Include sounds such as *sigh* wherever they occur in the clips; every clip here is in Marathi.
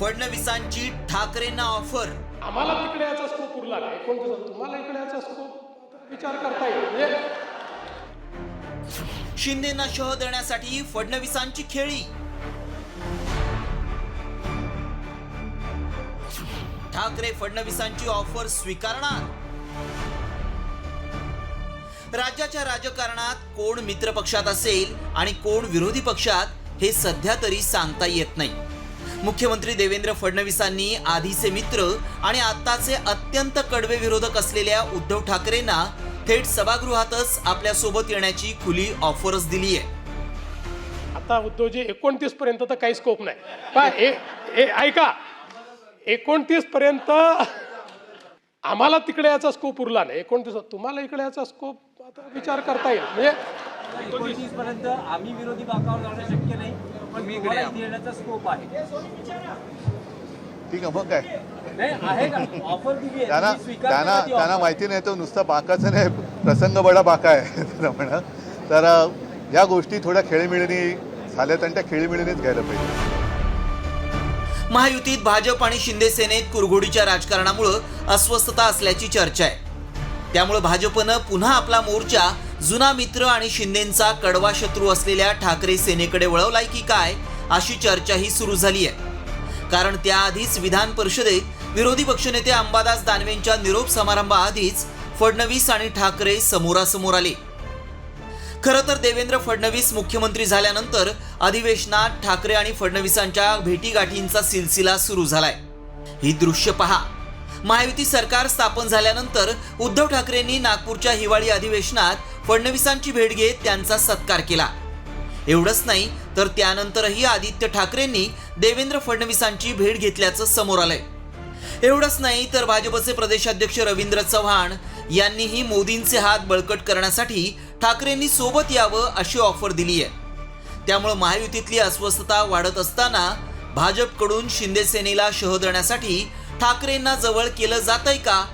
फडणवीसांची ठाकरेंना ऑफर आम्हाला तिकडे याचा स्कोप उरला नाही. तुम्हाला इकडे याचा स्कोप विचार करता येईल. म्हणजे शिंदेना शह देण्यासाठी फडणवीसांची खेळी. ठाकरे फडणवीसांची ऑफर स्वीकारणार. राज्याच्या राजकारणात कोण मित्र पक्षात असेल आणि कोण विरोधी पक्षात हे सध्या तरी सांगता येत नाही. मुख्यमंत्री देवेंद्र फडणवीसांनी आधीचे मित्र आणि आत्ताचे अत्यंत कडवे विरोधक असलेल्या उद्धव ठाकरेंना थेट सभागृहातच आपल्यासोबत येण्याची खुली ऑफरच दिली आहे आता उद्योजी एकोणतीस पर्यंत तर काही स्कोप नाही. पहा, ए- ए- ऐका. एकोणतीस पर्यंत आम्हाला तिकडे याचा स्कोप उरला नाही. एकोणतीस तुम्हाला इकडे याचा स्कोप आता विचार करता येईल. म्हणजे एकोणतीस पर्यंत आम्ही विरोधी बाकावर जाणं शक्य नाही. पण स्कोप आहे. ठीक आहे मग काय? नाही आहे का ऑफर दिली आहे. त्यांना तुम्ही स्वीकारता त्यांना का ती त्यांना offer? माहिती नाही तो नुसता बाकाचं नाही प्रसंग बडा बाका आहे *laughs* म्हणा. तर अ, या गोष्टी थोड्या खेळीमिळीनी झाल्यात आणि त्या खेळीमिळीनीच घ्यायला पाहिजे. महायुतीत भाजप आणि शिंदे सेनेत कुरघोडीच्या राजकारणामुळं अस्वस्थता असल्याची चर्चा आहे. त्यामुळे भाजपनं पुन्हा आपला मोर्चा जुना मित्र आणि शिंदेंचा कडवा शत्रू असलेल्या ठाकरे सेनेकडे वळवलाय की काय अशी चर्चाही सुरू झाली आहे कारण त्याआधीच विधान परिषदेत विरोधी पक्षनेते अंबादास दानवेंच्या निरोप समारंभाआधीच फडणवीस आणि ठाकरे समोरासमोर आले. खरं तर देवेंद्र फडणवीस मुख्यमंत्री झाल्यानंतर अधिवेशनात ठाकरे आणि फडणवीसांच्या भेटीगाठींचा सिलसिला सुरू झालाय. ही दृश्य पहा. महायुती सरकार स्थापन झाल्यानंतर उद्धव ठाकरेंनी नागपूरच्या हिवाळी अधिवेशनात फडणवीसांची भेट घेत त्यांचा सत्कार केला. एवढंच नाही तर त्यानंतरही आदित्य ठाकरेंनी देवेंद्र फडणवीसांची भेट घेतल्याचं समोर आलंय. एवढंच नाही तर भाजपचे प्रदेशाध्यक्ष रवींद्र चव्हाण यांनीही मोदींचे हात बळकट करण्यासाठी ठाकरेंनी सोबत यावं अशी ऑफर दिली आहे त्यामुळे महायुतीतली अस्वस्थता वाढत असताना भाजपकडून शिंदे सेनेला शह देण्यासाठी ठाकरेंना जवळ केलं जातंय का?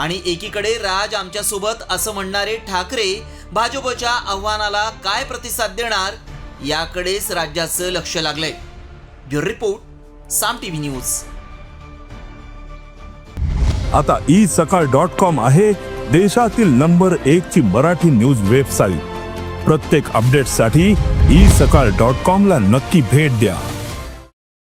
आणि एकीकडे राज आमच्यासोबत असं म्हणणारे ठाकरे भाजपच्या आव्हानाला काय प्रतिसाद देणार याकडेच राज्याचं लक्ष लागलंय. Bureau report Saam TV news. आता ई सकाळ डॉट कॉम आहे देशातील नंबर एक ची मराठी न्यूज वेबसाईट. प्रत्येक अपडेटसाठी ई सकाळ डॉट कॉम ला नक्की भेट द्या.